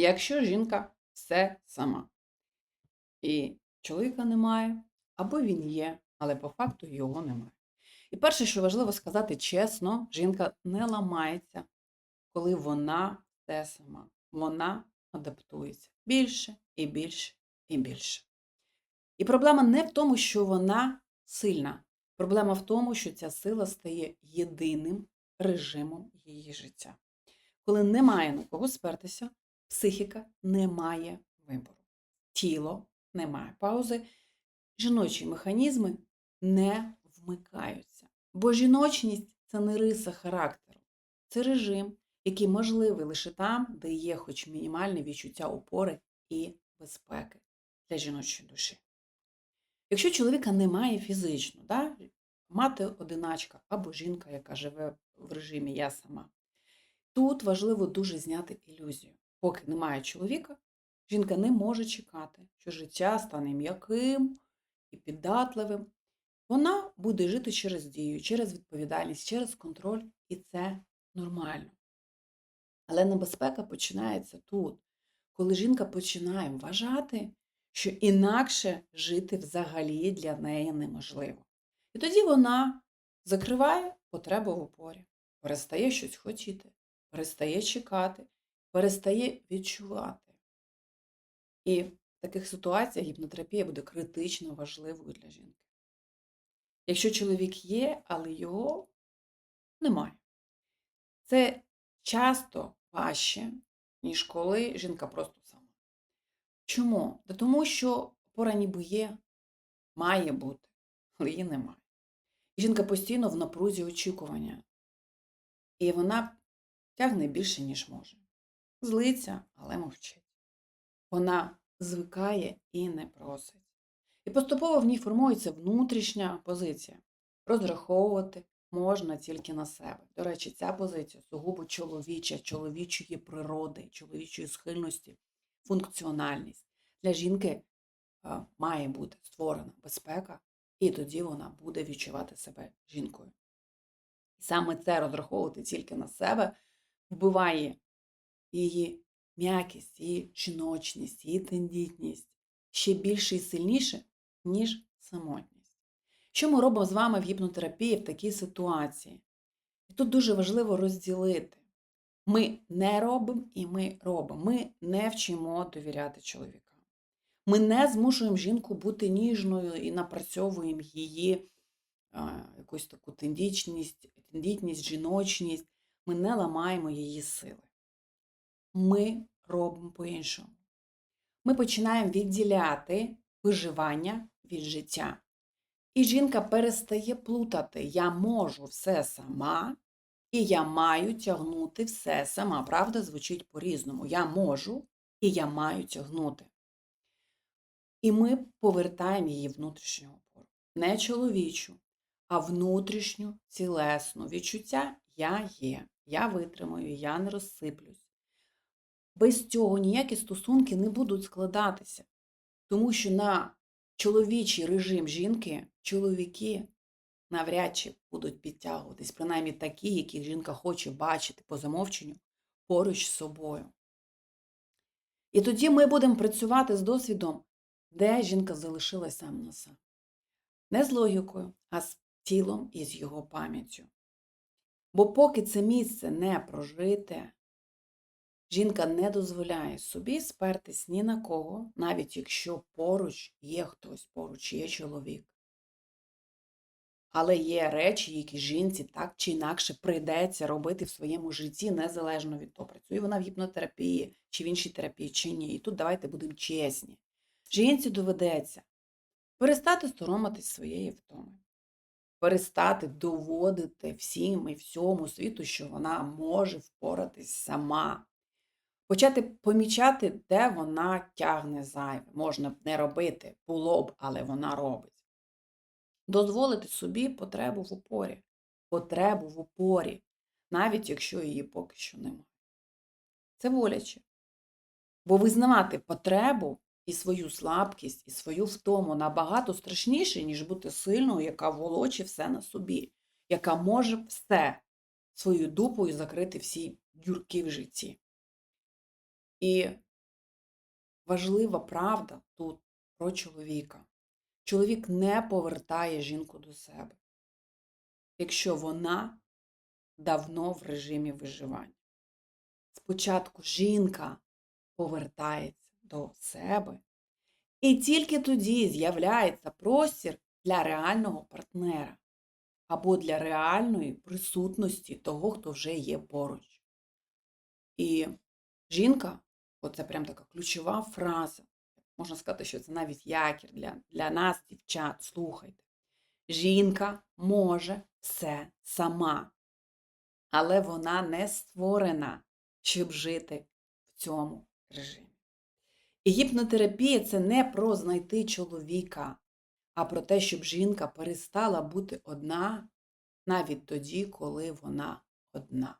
якщо жінка все сама, і чоловіка немає, або він є, але по факту його немає. І перше, що важливо сказати чесно, жінка не ламається, коли вона все сама. Вона адаптується більше і більше і більше. І проблема не в тому, що вона сильна. Проблема в тому, що ця сила стає єдиним режимом її життя. Коли немає на кого спертися, психіка не має вибору. Тіло не має паузи, жіночі механізми не вмикаються. Бо жіночність це не риса характеру, це режим, який можливий лише там, де є хоч мінімальне відчуття опори і безпеки для жіночої душі. Якщо чоловіка немає фізично, да, мати одиначка або жінка, яка живе в режимі я сама, тут важливо дуже зняти ілюзію. Поки немає чоловіка, жінка не може чекати, що життя стане м'яким і піддатливим. Вона буде жити через дію, через відповідальність, через контроль, і це нормально. Але небезпека починається тут, коли жінка починає вважати, що інакше жити взагалі для неї неможливо. І тоді вона закриває потребу в опорі, перестає щось хотіти, перестає чекати, перестає відчувати. І в таких ситуаціях гіпнотерапія буде критично важливою для жінки. Якщо чоловік є, але його немає. Це часто важче, ніж коли жінка просто сама. Чому? Та тому що опора ніби є, має бути, але її немає. І жінка постійно в напрузі очікування. І вона тягне більше, ніж може. Злиться, але мовчить. Вона звикає і не просить. І поступово в ній формується внутрішня позиція. Розраховувати можна тільки на себе. До речі, ця позиція сугубо чоловіча, чоловічої природи, чоловічої схильності, функціональність. Для жінки має бути створена безпека, і тоді вона буде відчувати себе жінкою. І саме це розраховувати тільки на себе вбиває її м'якість, її жіночність, її тендітність ще більше і сильніше, ніж самотність. Що ми робимо з вами в гіпнотерапії в такій ситуації? І тут дуже важливо розділити. Ми не робимо і ми робимо. Ми не вчимо довіряти чоловікам. Ми не змушуємо жінку бути ніжною і напрацьовуємо її а, якусь таку тендітність, тендітність, жіночність. Ми не ламаємо її сили. Ми робимо по-іншому. Ми починаємо відділяти виживання від життя. І жінка перестає плутати: я можу все сама, і я маю тягнути все сама. Правда, звучить по-різному. Я можу і я маю тягнути. І ми повертаємо її внутрішню опору. Не чоловічу, а внутрішню, цілесну відчуття я є, я витримаю, я не розсиплюсь. Без цього ніякі стосунки не будуть складатися, тому що на чоловічий режим жінки чоловіки навряд чи будуть підтягуватись, принаймні такі, яких жінка хоче бачити по замовченню поруч з собою. І тоді ми будемо працювати з досвідом, де жінка залишилась сам на сам. Не з логікою, а з тілом і з його пам'яттю. Бо поки це місце не прожите, жінка не дозволяє собі спертись ні на кого, навіть якщо поруч є хтось, поруч є чоловік. Але є речі, які жінці так чи інакше прийдеться робити в своєму житті, незалежно від того, працює вона в гіпнотерапії чи в іншій терапії, чи ні. І тут давайте будемо чесні. Жінці доведеться перестати соромитись своєї втоми, перестати доводити всім і всьому світу, що вона може впоратись сама. Почати помічати, де вона тягне зайве. Можна б не робити, було б, але вона робить. Дозволити собі потребу в опорі. Потребу в опорі, навіть якщо її поки що немає. Це боляче. Бо визнавати потребу і свою слабкість, і свою втому набагато страшніше, ніж бути сильною, яка волочить все на собі, яка може все свою дупою закрити всі дюрки в житті. І важлива правда тут про чоловіка. Чоловік не повертає жінку до себе, якщо вона давно в режимі виживання. Спочатку жінка повертається до себе, і тільки тоді з'являється простір для реального партнера або для реальної присутності того, хто вже є поруч. І жінка, оце прям така ключова фраза. Можна сказати, що це навіть якір для, для нас, дівчат, слухайте. Жінка може все сама, але вона не створена, щоб жити в цьому режимі. І гіпнотерапія це не про знайти чоловіка, а про те, щоб жінка перестала бути одна навіть тоді, коли вона одна.